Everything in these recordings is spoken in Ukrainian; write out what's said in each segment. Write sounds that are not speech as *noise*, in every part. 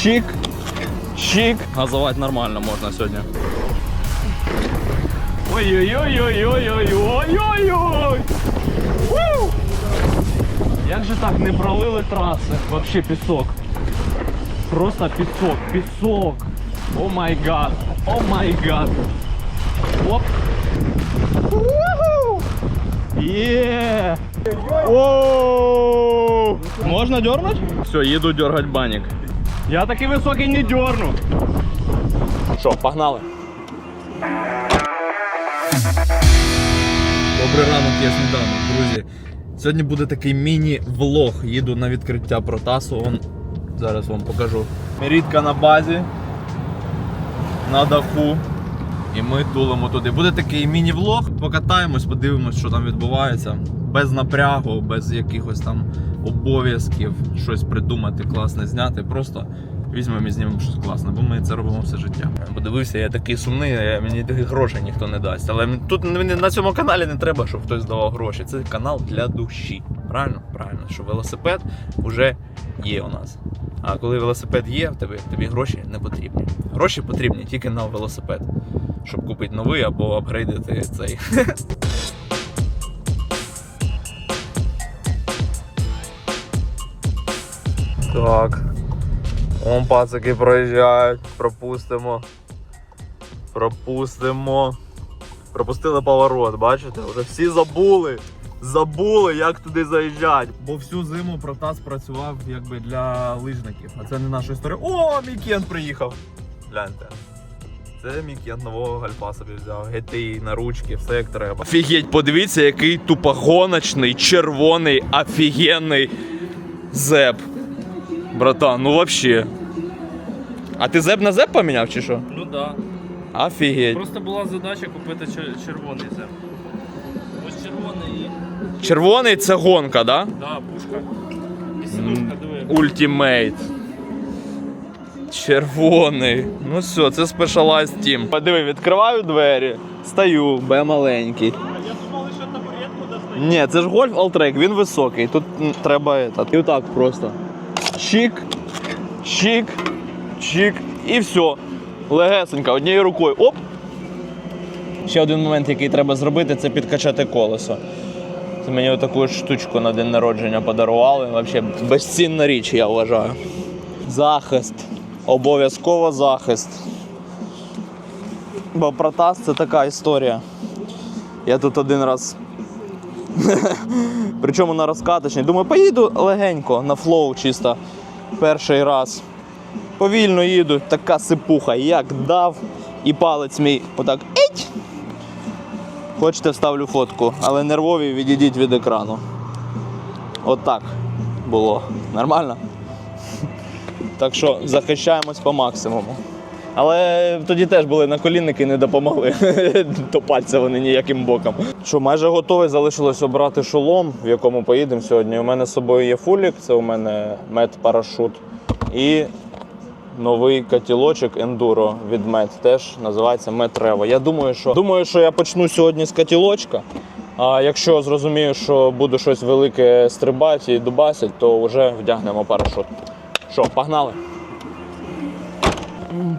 Чик. Чик. Газувати нормально можна сьогодні. Ой-ой-ой-ой-ой-ой-ой-ой-ой! Ву! Як же так не пролили траси? Вообще пісок. Просто пісок, пісок. О май гад, о май гад. Оп. Уху! Є! Оу! Можна дернуть? Все, їду дергать банік. Я такий високий не дерну. Що, погнали? Добрий ранок, я сніданок, друзі. Сьогодні буде такий міні-влог. Їду на відкриття протасу. Он... Зараз вам покажу. Рідка на базі. На даху. І ми тулимо туди. Буде такий міні-влог. Покатаємось, подивимось, що там відбувається. Без напрягу, без якихось там обов'язків, щось придумати, класне зняти. Просто візьмемо і знімемо щось класне, бо ми це робимо все життя. Подивився, я такий сумний, мені таких грошей ніхто не дасть. Але тут на цьому каналі не треба, щоб хтось давав гроші. Це канал для душі. Правильно? Правильно, що велосипед вже є у нас. А коли велосипед є, тебе тобі гроші не потрібні. Гроші потрібні тільки на велосипед, щоб купити новий або апгрейдити цей. *laughs* Так. Вон пацики проїжджають, пропустимо. Пропустимо. Пропустили поворот, бачите? Вже всі забули. Забули, як туди заїжджати. Бо всю зиму протас працював якби для лижників. А це не наша історія. О, мій кент приїхав. Гляньте. Це мій кент нового гальпа собі взяв. GTI на ручки, все як треба. Офігеть, подивіться, який тупогоночний, червоний, офігенний зеп. Братан, ну вообще. А ти зеб на зеб поміняв чи що? Ну да. Офігеть. Просто була задача купити чер- червоний зем. Ось червоний і. Червоний це гонка, да? Да, пушка. І сидушка, диви. Ультимейт. Червоний. Ну все, це Specialized Team. Подиви, відкриваю двері, стою, бе маленький. Я думав, що табуретку достає. Ні, це ж гольф Алтрек, він високий. Тут треба этот. І отак просто. Чик, чик, чик. І все. Легесенько, однією рукою. Оп. Ще один момент, який треба зробити, це підкачати колесо. Це мені отаку штучку на день народження подарували. Взагалі безцінна річ, я вважаю. Захист. Обов'язково захист. Бо протас це така історія. Я тут один раз *laughs* Причому на розкаточній. Думаю, поїду легенько на флоу чисто перший раз. Повільно їду, така сипуха, як дав, і палець мій отак. Еть! Хочете, вставлю фотку, але нервові відійдіть від екрану. Отак було. Нормально? Так що захищаємось по максимуму. Але тоді теж були наколінники, не допомогли. *laughs* До пальця вони ніяким боком. Що, майже готовий, залишилось обрати шолом, в якому поїдемо сьогодні. У мене з собою є фулік, це у мене мед-парашут. І новий котілочок ендуро від мед теж називається Метрево. Я думаю, що думаю, що я почну сьогодні з котілочка. А якщо зрозумію, що буду щось велике стрибати і дубасити, то вже вдягнемо парашут. Що, погнали?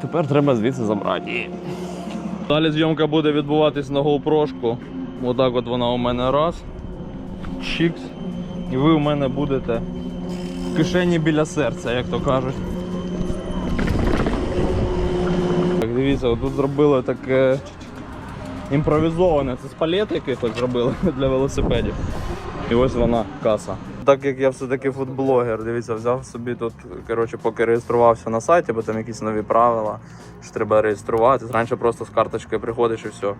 Тепер треба звідси забрати. Далі зйомка буде відбуватись на GoPro. Отак от вона у мене раз. Чікс. І ви у мене будете в кишені біля серця, як то кажуть. Так, дивіться, отут зробили таке імпровізоване. Це з палет якихось зробили *laughs* для велосипедів. І ось вона каса. Так як я все-таки фудблогер, дивіться, взяв собі тут, коротше, поки реєструвався на сайті, бо там якісь нові правила, що треба реєструватися. Раніше просто з карточкою приходиш і все.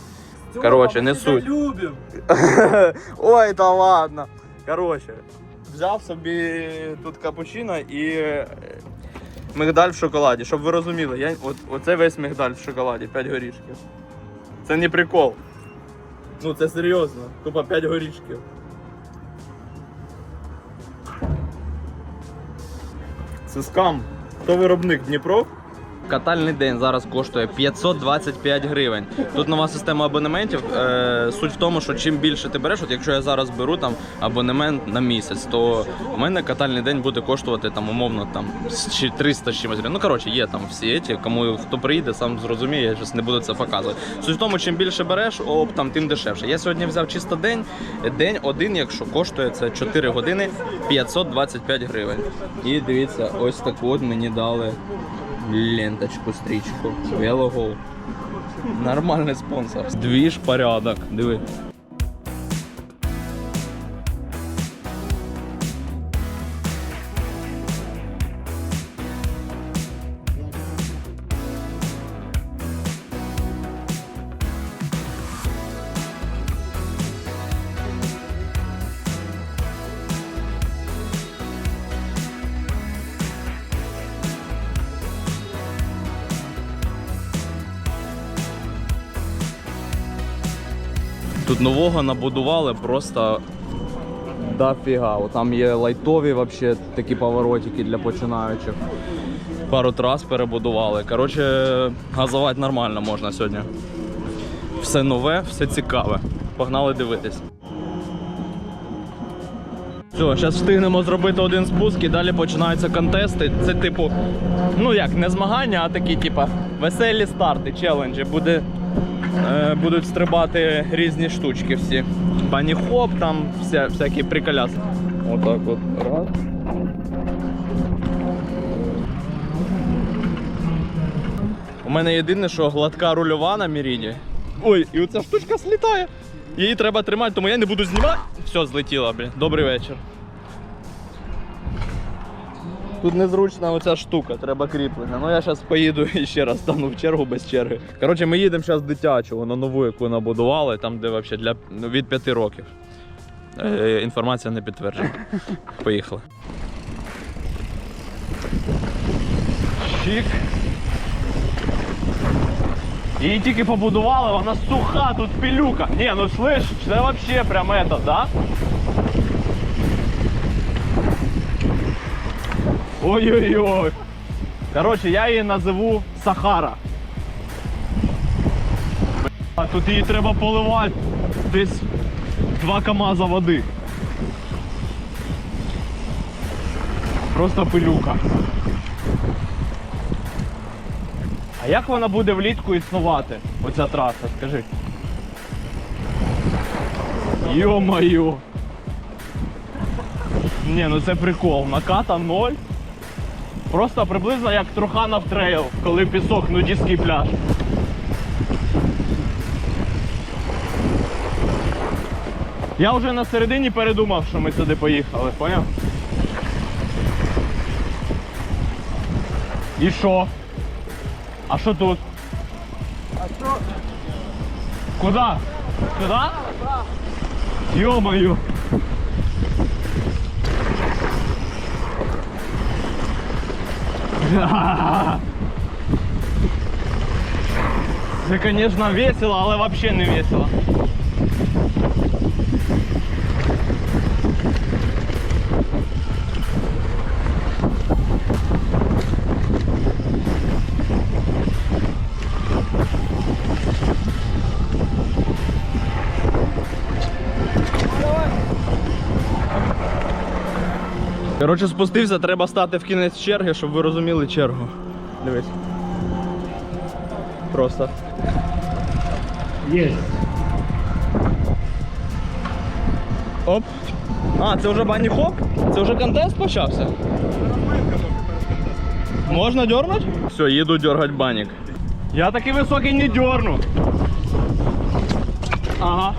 Коротше, не суть. любим. *laughs* Ой, та ладно. Коротше, взяв собі тут капучино і е, мигдаль в шоколаді. Щоб ви розуміли, я, от, оце весь мигдаль в шоколаді, 5 горішків. Це не прикол. Ну це серйозно. Тупо 5 горішків. Це скам. Хто виробник Дніпро? Катальний день зараз коштує 525 гривень. Тут нова система абонементів. Е, суть в тому, що чим більше ти береш, от якщо я зараз беру там абонемент на місяць, то у мене катальний день буде коштувати там умовно там з чи 300 з чимось. гривень. Ну коротше, є там всі ці, кому хто приїде, сам зрозуміє, я щось не буду це показувати. Суть в тому, чим більше береш, оп, там тим дешевше. Я сьогодні взяв чисто день. День один, якщо коштує це 4 години 525 гривень. І дивіться, ось таку от мені дали ленточку, стрічку. Велогол. Нормальний спонсор. Двіж порядок. Диви. Тут нового набудували просто дофіга. Там є лайтові вообще, такі поворотики для починаючих. Пару трас перебудували. Коротше, газувати нормально можна сьогодні. Все нове, все цікаве. Погнали дивитись. Все, зараз встигнемо зробити один спуск і далі починаються контести. Це типу, ну як, не змагання, а такі, типу, веселі старти, челенджі. Буде, будуть стрибати різні штучки всі. Бані-хоп, там вся, всякі приколяси. Отак от. Раз. У мене єдине, що гладка рульова на Міріні. Ой, і оця штучка слітає. Її треба тримати, тому я не буду знімати. Все, злетіла, блін. Добрий вечір. Тут незручна оця штука, треба кріплення. Ну я зараз поїду і ще раз стану в чергу без черги. Коротше, ми їдемо зараз дитячого на нову, яку набудували, там, де вообще для ну, від 5 років. Е, інформація не підтверджена. *laughs* Поїхали. Чик. Її тільки побудували, вона суха, тут пилюка. Ні, ну слышь, це вообще прям это, да? Ой-ой-ой. Короче, я її назову Сахара. А тут її треба поливати десь 2 КАМАЗа води. Просто пилюка. А як вона буде влітку існувати? Оця траса, скажи. Йо-моє. Ні, ну це прикол. Наката ноль. Просто приблизно як Труханов трейл, коли пісок нудістський пляж. Я вже на середині передумав, що ми сюди поїхали, поняв? І що? А що тут? А що? Куда? Сюда? Ё-моё! Це, конечно, весело, але вообще не весело. Коротше, спустився, треба стати в кінець черги, щоб ви розуміли чергу. Дивись. Просто. Есть. Оп. А, це вже бані хоп? Це вже контест почався? Можна дернути? Все, їду дергати банік. Я такий високий не дерну. Ага.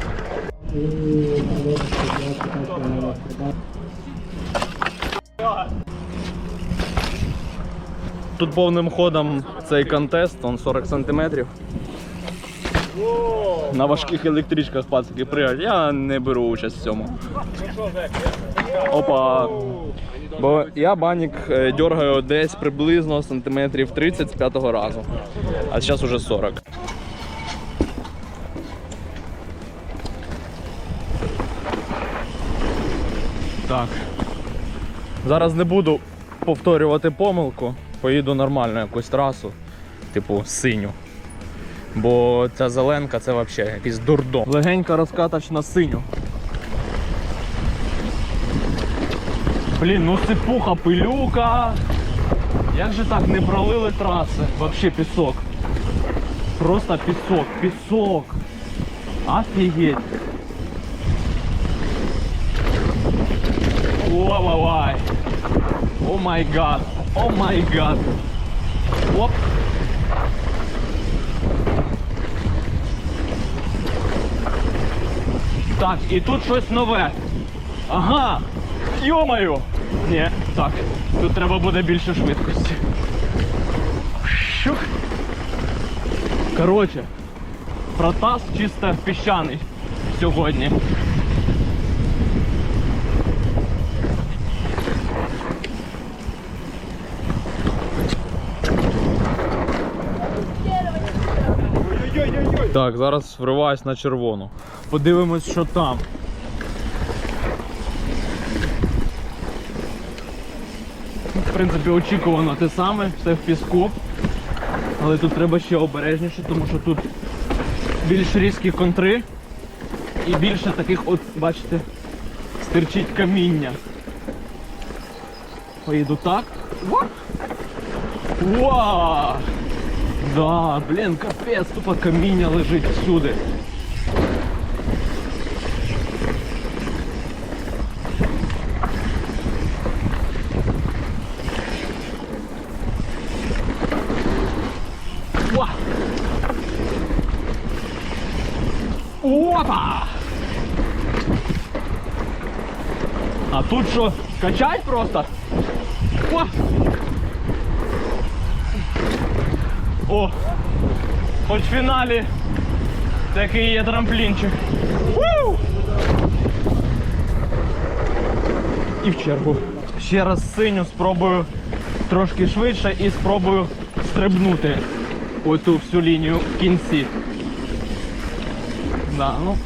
Тут повним ходом цей контест, он 40 сантиметрів. На важких електричках пацики пригають. Я не беру участь в цьому. Опа. Бо я банік е, дергаю десь приблизно сантиметрів 30 з п'ятого разу. А зараз уже 40. Так. Зараз не буду повторювати помилку. Поїду нормально якусь трасу. типу, синю. Бо ця зеленка це взагалі якийсь дурдом. Легенька розкатач на синю. Блін, ну сипуха, пилюка. Як же так не пролили траси? Вообще пісок. Просто пісок, пісок. Офігеть. Ой-ой-ой. О май гад. О май гад. Оп. Так, і тут щось нове. Ага. Йомаю. Ні, так. Тут треба буде більше швидкості. Щух. Коротше, протас чисто піщаний сьогодні. Так, зараз вриваюсь на червону. Подивимось, що там. В принципі, очікувано те саме, все в піску. Але тут треба ще обережніше, тому що тут більш різкі контри і більше таких, от, бачите, стирчить каміння. Поїду так. Ва! Да, блін, капець, тупо каміння лежить всюди. Опа! А тут що, качать просто? О! О! Хоч в фіналі такий є трамплінчик. Ву! І в чергу. Ще раз синю спробую трошки швидше і спробую стрибнути оту всю лінію в кінці. Да, ну.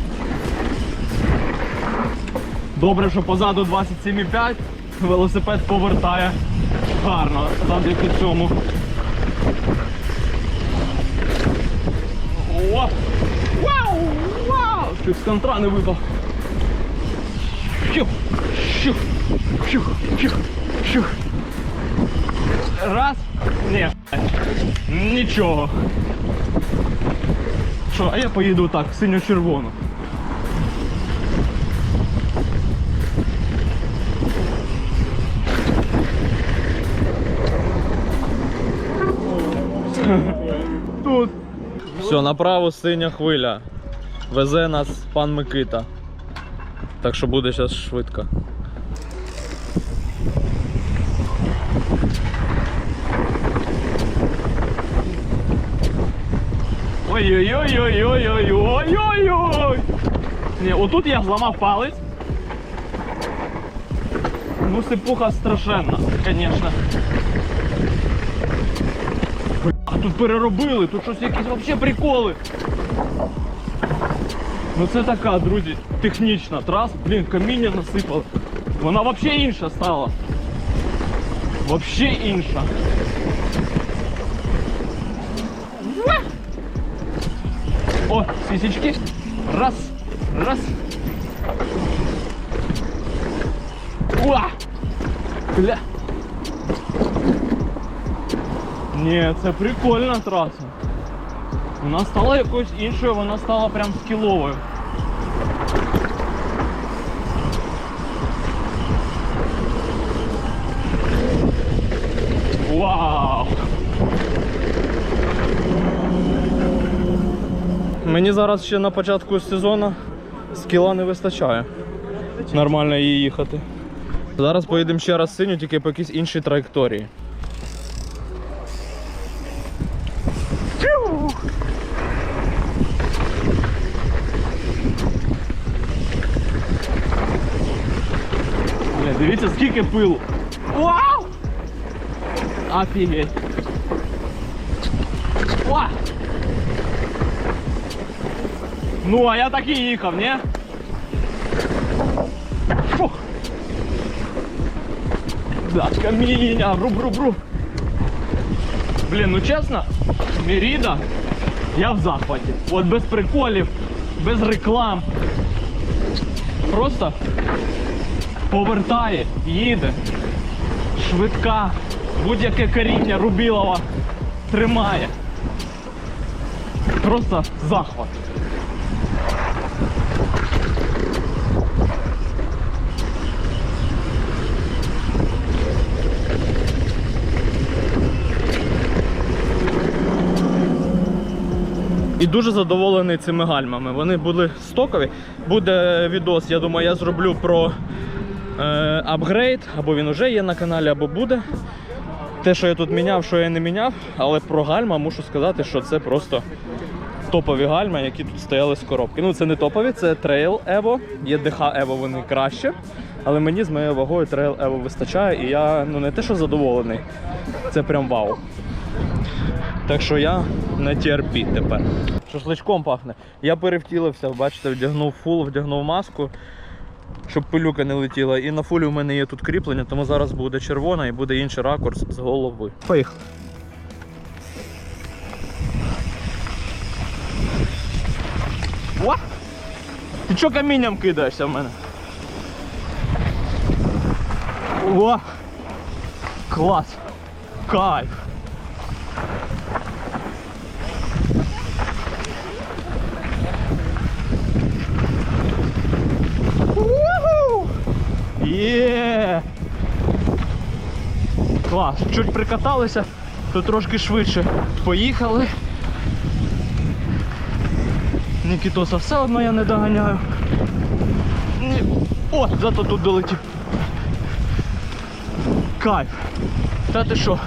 Добре, що позаду 27,5 велосипед повертає гарно завдяки цьому. О! Вау! Вау! Чуть з контра не випав. Щух! Щух! Щух! Щух! Щух! Раз. Ні. Нічого. Що, а я поїду так, в синьо-червону. Все, направо синя хвиля. Везе нас пан Микита. Так що буде зараз швидко. Ой-ой-ой-ой-ой-ой-ой-ой-ой! Ні, отут я зламав палець. Ну сипуха страшенна, звісно. А тут переробили, тут щось якісь взагалі приколи. Ну це така, друзі, технічна траса. Блін, каміння насипали. Вона взагалі інша стала. Взагалі інша. Уа! О, сісічки. Раз, раз. Уа! Бля. Ні, це прикольна траса. Вона стала якоюсь іншою, вона стала прям скіловою. Вау! Мені зараз ще на початку сезону скіла не вистачає. Нормально її їхати. Зараз поїдемо ще раз синю, тільки по якійсь іншій траєкторії. Бля, дивіться, скільки пилу. Вау! Офігеть. О! Ну, а я так і їхав, ні? Фух. Да, каміння, бру-бру-бру. Блін, ну чесно, Міріда, я в захваті. От без приколів, без реклам. Просто повертає, їде. Швидка, будь-яке коріння Рубілова тримає. Просто захват. І дуже задоволений цими гальмами. Вони були стокові. Буде відос, я думаю, я зроблю про е, апгрейд, або він вже є на каналі, або буде. Те, що я тут міняв, що я не міняв, але про гальма мушу сказати, що це просто топові гальма, які тут стояли з коробки. Ну, це не топові, це Trail Evo. Є DH Evo, вони краще. Але мені з моєю вагою Trail Evo вистачає, і я ну не те, що задоволений, це прям вау. Так що я на TRP тепер. Шашличком пахне. Я перевтілився, бачите, вдягнув фул, вдягнув маску, щоб пилюка не летіла. І на фулі у мене є тут кріплення, тому зараз буде червона і буде інший ракурс з голови. Поїхали. О! Ти чого камінням кидаєшся в мене? О! Клас! Кайф! Уху! Є! Клас, чуть прикаталися, то трошки швидше поїхали. Нікітоса все одно я не доганяю. О, зато тут долетів. Кайф. Та ти що,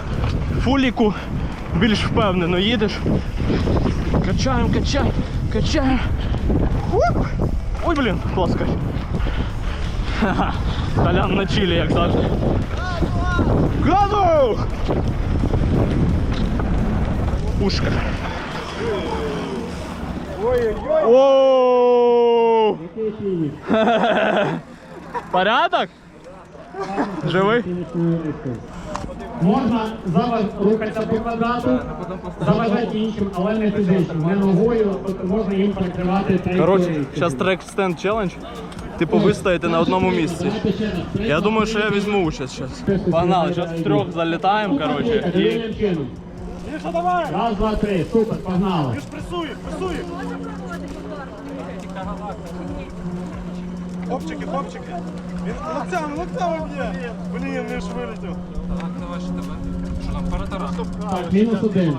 фуліку більш впевнено їдеш. Качаємо, качаємо, качаємо. Ой, блін, клас. Ха-ха. Толян на чилі, як завжди. Газу! Пушка. Ой-ой-ой! *laughs* Порядок? Живий? Можна зараз рухатися по квадрату, заважати іншим, але не фізично. Не ногою, тобто можна їм перекривати третю. Коротше, зараз трек стенд челендж. Типу ви стоїте на одному місці. Я думаю, що я візьму участь зараз. Погнали, зараз трьох залітаємо, коротше. І... Таким чином. Раз, два, три. Супер, погнали. Хлопчики, хлопчики. Він локтями, локтями б'є. Блін, він ж вилетів. Так, мінус один.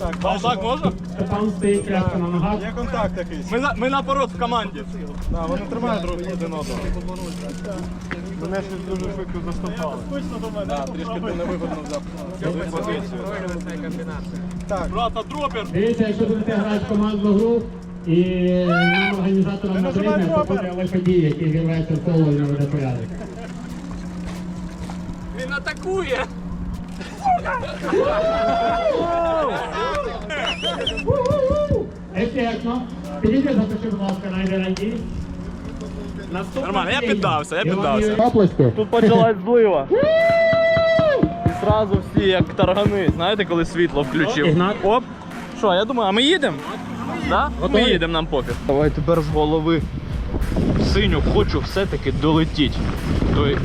А так можна? Степан стоїть крепко на ногах. Є контакт якийсь. Ми, на- ми наоборот в команді. Да, вони тримають друг один одного. Мене щось дуже швидко до мене. Трішки ти невигодно взяв позицію. Так, Брата дропер. Дивіться, якщо будете грати в командну гру, і нам організаторам не потрібно, то буде лиходій, який з'являється в коло і наведе порядок. Він атакує. Ефектно. Підійди, запиши, будь ласка, на Нормально, я піддався, я піддався. Тут почалась злива. І зразу всі як таргани. Знаєте, коли світло включив? Ігнат. Оп. Що, я думаю, а ми їдемо? Да? Ми їдемо, нам пофіг. Давай тепер з голови синю хочу все-таки долетіти. Той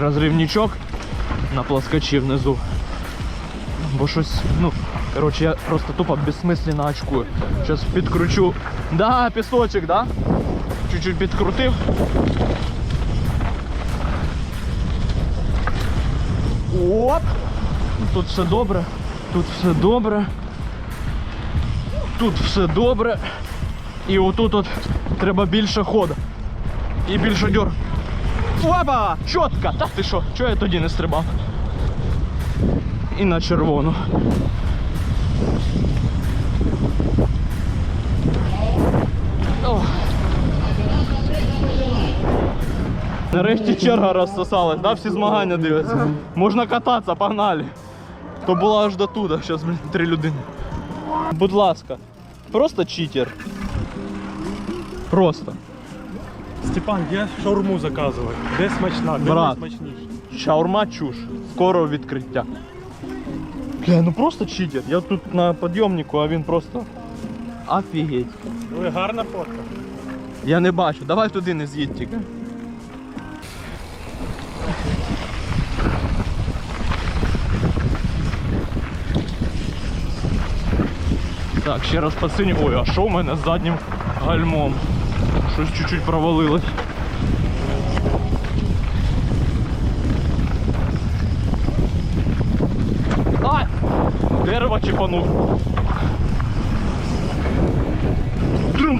розривничок на плоскочі внизу. Бо щось, ну, коротше, я просто тупо безсмисленно очкую. Зараз підкручу. Да, пісочок, да? Чуть-чуть підкрутив. Оп! Тут все добре. Тут все добре. Тут все добре. І отут от треба більше ходу. І більше дьор. Опа! Чітко! Та ти що? Чого я тоді не стрибав? І на червону. Нарешті черга розсосалась, да? всі змагання дивляться. Можна кататися, погнали. То була аж до туди, зараз, блін, три людини. Будь ласка, просто читер. Просто. Степан, я шаурму заказував. Де смачна, де Брат. найсмачніше? Шаурма чуш. Скоро відкриття. Бля, ну просто читер. Я тут на підйомнику, а він просто. Офігеть. Ой, гарна фотка. Я не бачу. Давай туди не з'їдь тільки. Так, ще раз посиню. Ой, а що в мене з заднім гальмом? Щось чуть-чуть провалилось. Ай! Дерево чіпанув. Друн,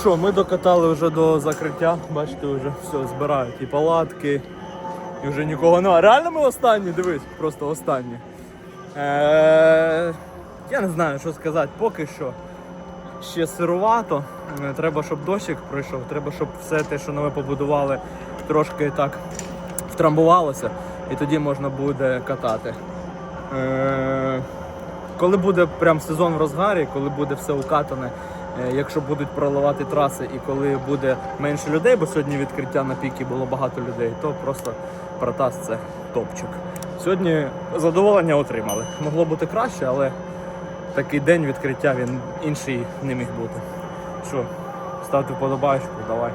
що, ми докатали вже до закриття. Бачите, вже все збирають і палатки, і вже нікого немає. Реально ми останні, дивись, просто останні. Е- я не знаю, що сказати, поки що ще сирувато. Е, Треба, щоб дощик пройшов, треба, щоб все те, що ми побудували, трошки так втрамбувалося, і тоді можна буде катати. Е- коли буде прям сезон в розгарі, коли буде все укатане, якщо будуть проливати траси і коли буде менше людей, бо сьогодні відкриття на піки було багато людей, то просто протас це топчик. Сьогодні задоволення отримали. Могло бути краще, але такий день відкриття він інший не міг бути. Що, ставте вподобайку, давай.